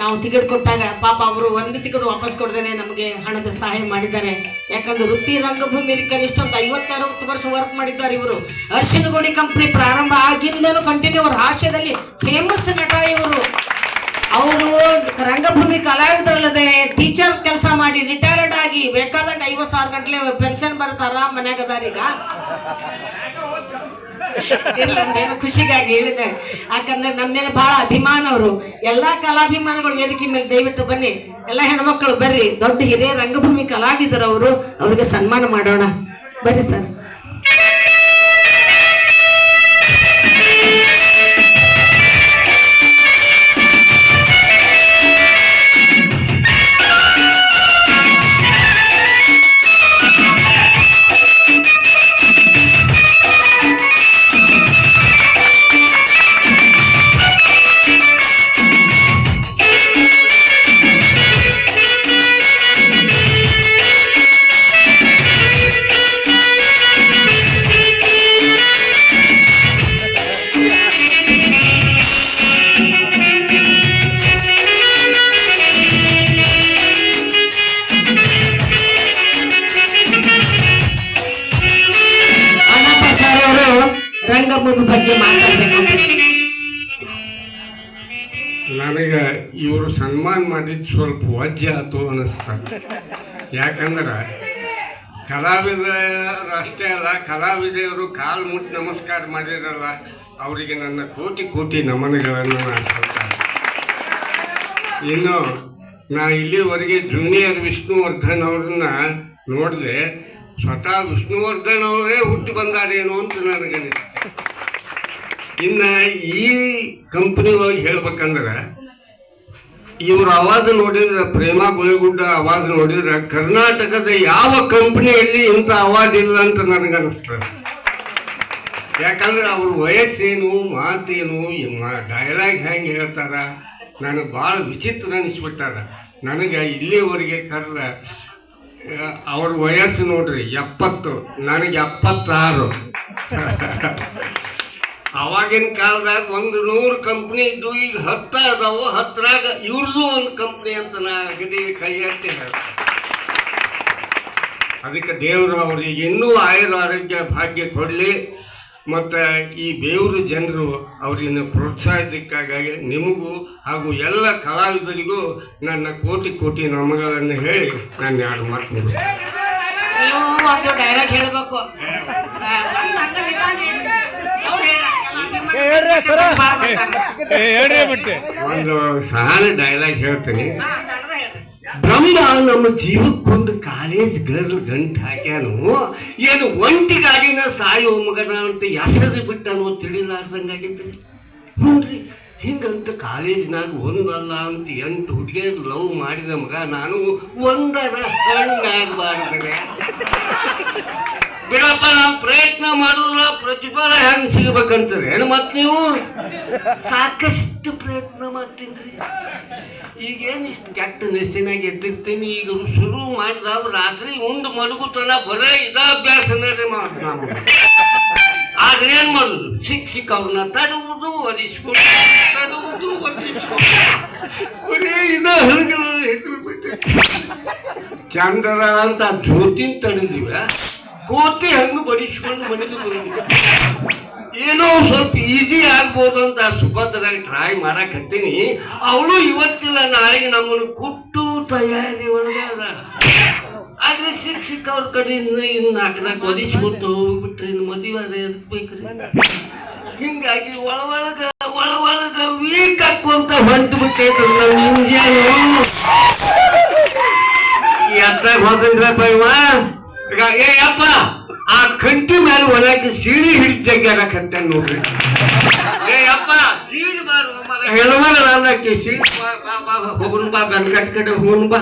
ನಾವು ಟಿಕೆಟ್ ಕೊಟ್ಟಾಗ ಪಾಪ ಅವರು ಒಂದು ಟಿಕೆಟ್ ವಾಪಸ್ ಕೊಡ್ದೇನೆ ನಮಗೆ ಹಣದ ಸಹಾಯ ಮಾಡಿದ್ದಾರೆ. ಯಾಕಂದ್ರೆ ವೃತ್ತಿ ರಂಗಭೂಮಿ ಕನಿಷ್ಠ ಒಂದು ಐವತ್ತು ಅರವತ್ತು ವರ್ಷ ವರ್ಕ್ ಮಾಡಿದ್ದಾರೆ ಇವರು. ಅರ್ಶಿನಗೋಡಿ ಕಂಪ್ನಿ ಪ್ರಾರಂಭ ಆಗಿಂದಲೂ ಕಂಟಿನ್ಯೂ ಅವ್ರ ಹಾಸ್ಯದಲ್ಲಿ ಫೇಮಸ್ ನಟ ಇವರು. ಅವರು ರಂಗಭೂಮಿ ಕಲಾವಿದರಲ್ಲದೆ ಟೀಚರ್ ಕೆಲಸ ಮಾಡಿ ರಿಟೈರ್ಡ್ ಆಗಿ ಬೇಕಾದಾಗ ಐವತ್ತು ಸಾವಿರ ಗಂಟಲೆ ಪೆನ್ಷನ್ ಬರುತ್ತೆ, ಆರಾಮ್ ಇಲ್ಲ ಖುಷಿಗಾಗಿ ಹೇಳಿದೆ. ಯಾಕಂದ್ರೆ ನಮ್ಮ ಮೇಲೆ ಬಹಳ ಅಭಿಮಾನ ಅವರು. ಎಲ್ಲಾ ಕಲಾಭಿಮಾನಿಗಳು ವೇದಿಕೆ ಮೇಲೆ ದಯವಿಟ್ಟು ಬನ್ನಿ. ಎಲ್ಲ ಹೆಣ್ಮಕ್ಳು ಬರ್ರಿ. ದೊಡ್ಡ ಹಿರಿಯ ರಂಗಭೂಮಿ ಕಲಾವಿದರು ಅವರು, ಅವ್ರಿಗೆ ಸನ್ಮಾನ ಮಾಡೋಣ. ಬರ್ರಿ ಸರ್. ರಂಗಭೂಮಿ ಬಗ್ಗೆ ನನಗೆ ಇವರು ಸನ್ಮಾನ ಮಾಡಿದ್ದು ಸ್ವಲ್ಪ ವಜ್ಜೆ ಆಯ್ತು ಅನ್ನಿಸ್ತ ಯಾಕಂದ್ರೆ ಕಲಾವಿದರಷ್ಟೇ ಅಲ್ಲ ಕಲಾವಿದೆಯರು ಕಾಲು ಮುಟ್ಟಿ ನಮಸ್ಕಾರ ಮಾಡಿರಲ್ಲ, ಅವರಿಗೆ ನನ್ನ ಕೋಟಿ ಕೋಟಿ ನಮನಗಳನ್ನು ನಾನು ಸಲ್ತೇನೆ. ಇನ್ನು ನಾ ಇಲ್ಲಿವರೆಗೆ ಜೂನಿಯರ್ ವಿಷ್ಣುವರ್ಧನ್ ಅವ್ರನ್ನ ನೋಡಿದೆ, ಸ್ವತಃ ವಿಷ್ಣುವರ್ಧನ್ ಅವರೇ ಹುಟ್ಟಿ ಬಂದಾರೇನೋ ಅಂತ ನನಗನ್ನಿಸ್ತು ಇನ್ನು ಈ ಕಂಪ್ನಿ ಒಳಗೆ ಹೇಳ್ಬೇಕಂದ್ರೆ, ಇವ್ರ ಅವಾಜ್ ನೋಡಿದ್ರೆ, ಪ್ರೇಮ ಗುಳಿಗುಡ್ಡ ಅವಾಜ್ ನೋಡಿದ್ರೆ, ಕರ್ನಾಟಕದ ಯಾವ ಕಂಪ್ನಿಯಲ್ಲಿ ಇಂಥ ಅವಾಜ್ ಇಲ್ಲ ಅಂತ ನನಗನ್ನಿಸ್ತದೆ ಯಾಕಂದ್ರೆ ಅವ್ರ ವಯಸ್ಸೇನು, ಮಾತೇನು ಡೈಲಾಗ್ ಹೆಂಗೆ ಹೇಳ್ತಾರ, ನನಗೆ ಭಾಳ ವಿಚಿತ್ರ ಅನಿಸ್ಬಿಟ್ಟಾರ ನನಗೆ ಇಲ್ಲಿವರೆಗೆ ಕರೆದ, ಅವ್ರ ವಯಸ್ಸು ನೋಡ್ರಿ, ಎಪ್ಪತ್ತು, ನನಗೆ ಎಪ್ಪತ್ತಾರು. ಅವಾಗಿನ ಕಾಲದಾಗ ಒಂದು ನೂರು ಕಂಪ್ನಿ ಇದ್ದು ಈಗ ಹತ್ತ ಅದಾವು ಹತ್ತರಾಗ ಇವ್ರದ್ದು ಒಂದು ಕಂಪ್ನಿ ಅಂತ ನಾ ಅಗದಿ ಕೈ ಹೇಳ್ದೆ. ಅದಕ್ಕೆ ದೇವರು ಅವ್ರಿಗೆ ಇನ್ನೂ ಆಯುರ್ ಆರೋಗ್ಯ ಭಾಗ್ಯ ಕೊಡಲಿ. ಮತ್ತು ಈ ಬೇವರು ಜನರು ಅವರಿಗೆ ಪ್ರೋತ್ಸಾಹಿಸಕ್ಕಾಗಿ ನಿಮಗೂ ಹಾಗೂ ಎಲ್ಲ ಕಲಾವಿದರಿಗೂ ನನ್ನ ಕೋಟಿ ಕೋಟಿ ನಮಗಳನ್ನು ಹೇಳಿ ನಾನು ಯಾರು ಮಾತು ಡೈರೆಕ್ಟ್ ಹೇಳ್ಬೇಕು ಆ, ಒಂದ್ ಹಂಗ ನಿಧಾನ ಹೇಳ್ರಿ. ಅವ್ರ್ ಹೇಳ್ರಿ ಬಿಟ್ಟೆ ಒಂದು ಸಣ್ಣ ಡೈಲಾಗ್ ಹೇಳ್ತೀನಿ. ಹಾ, ಸಣ್ಣದ ಹೇಳ್ರಿ. ಬ್ರಹ್ಮ ನಮ್ಮ ಜೀವಕ್ಕೊಂದು ಕಾಲೇಜ್ ಗರ್ಲ್ ಗಂಟು ಹಾಕ್ಯಾನು. ಏನು ಒಂಟಿ ಗಾಡಿನ ಸಾಯೋ ಮಗನ ಅಂತ ಹೆಸರು ಬಿಟ್ಟನು ಹ್ಞೂ ರೀ ಹಿಂಗಂತ ಕಾಲೇಜಿನಾಗ ಒಂದಲ್ಲ ಅಂತ ಎಂಟು ಹುಡುಗಿಯರು ಲವ್ ಮಾಡಿದ ಮಗ ನಾನು ಒಂದರ ಹಣ್ಣಾಗಬಾರ್ದ್ರೆ ಬಿಡಪ್ಪ ನಾವು ಪ್ರಯತ್ನ ಮಾಡೋಲ್ಲ ಪ್ರತಿಫಲ ಹೆಂಗೆ ಸಿಗ್ಬೇಕಂತಾರೆ ಏನು ಮತ್ತೆ ನೀವು? ಸಾಕಷ್ಟು ಪ್ರಯತ್ನ ಮಾಡ್ತೀನಿ ಈಗೇನು ಇಷ್ಟು ಕೆಟ್ಟ ನೆಸಿನಾಗ ಎದ್ದಿರ್ತೀನಿ. ಈಗ ಶುರು ಮಾಡಿದವು ರಾತ್ರಿ ಉಂಡು ಮಡಗುತನ ಬರೇ ಇದ ಅಭ್ಯಾಸನೇ ಮಾಡಿ ನಾವು ಆದ್ರೆ ಏನ್ ಮಾಡುದು? ಸಿಕ್ ಸಿಕ್ ಅವ್ರನ್ನ ತಡುವುದು ಒದಿಸ್ಕೊಂಡು ತಡುವುದು ಒದಿಸ್ಕೊಂಡು ಇದ ಹಣಗಳ ಬಿಟ್ಟೆ ಅಂತ ಜ್ಯೋತಿನ್ ತಡೆದಿವ. ಕೋತಿ ಹಂಗೆ ಬಡಿಸ್ಕೊಂಡು ಮನೆಗೆ ಬಂದಿವಿ. ಏನೋ ಸ್ವಲ್ಪ ಈಸಿ ಆಗ್ಬೋದು ಅಂತ ಸುಭದ್ರಾಗಿ ಟ್ರೈ ಮಾಡಕತ್ತೀನಿ. ಅವಳು ಇವತ್ತಿಲ್ಲ, ನಾಳೆಗೆ ನಮ್ಮನ್ನು ಕುಟ್ಟು ತಯಾರಿ ಒಳಗಾರ ಆದ್ರೆ ಸಿಕ್ ಸಿಕ್ಕ ಅವ್ರ ಕಡೆ ಇನ್ನು ನಾಲ್ಕು ನಾಲ್ಕು ಒದಿಸ್ಕೊಂಡು ಹೋಗ್ಬಿಟ್ರೆ ಇನ್ನು ಮದುವೆ ಅದೇ ಅದಕ್ಕೆ ಬೇಕ್ರಿ? ಹಿಂಗಾಗಿ ಒಳ ಒಳಗ ಒಳ ಒಳಗ ವೀಕ್ ಹಾಕೊಂತ ಹೊಂಟು ಬಿಟ್ಟೈತೆ ನಮ್ಮ ಇಂಜಿಯನ್ ಎತ್ತಾಗ ಹೋದ್ರಪ್ಪ ಇವ? ಏ ಅಪ್ಪ, ಆ ಕಂಟಿ ಮೇಲೆ ಒಳಗೆ ಸೀಳಿ ಹಿಡಿದು ಜಗ್ಗಾಡಕತ್ತ ನೋಡ್ರಿ. ಏ ಅಪ್ಪ ಸೀಳಿ ಬಾರು ಹೆಣ್ಮಗ ಅನ್ನಕ್ಕೆ ಬಾ ಬಾ ಬಾ, ಹೋಗುನ್ ಬಾ, ಗಂಡ ಕಡೆ ಹೋಗುನ್ ಬಾ.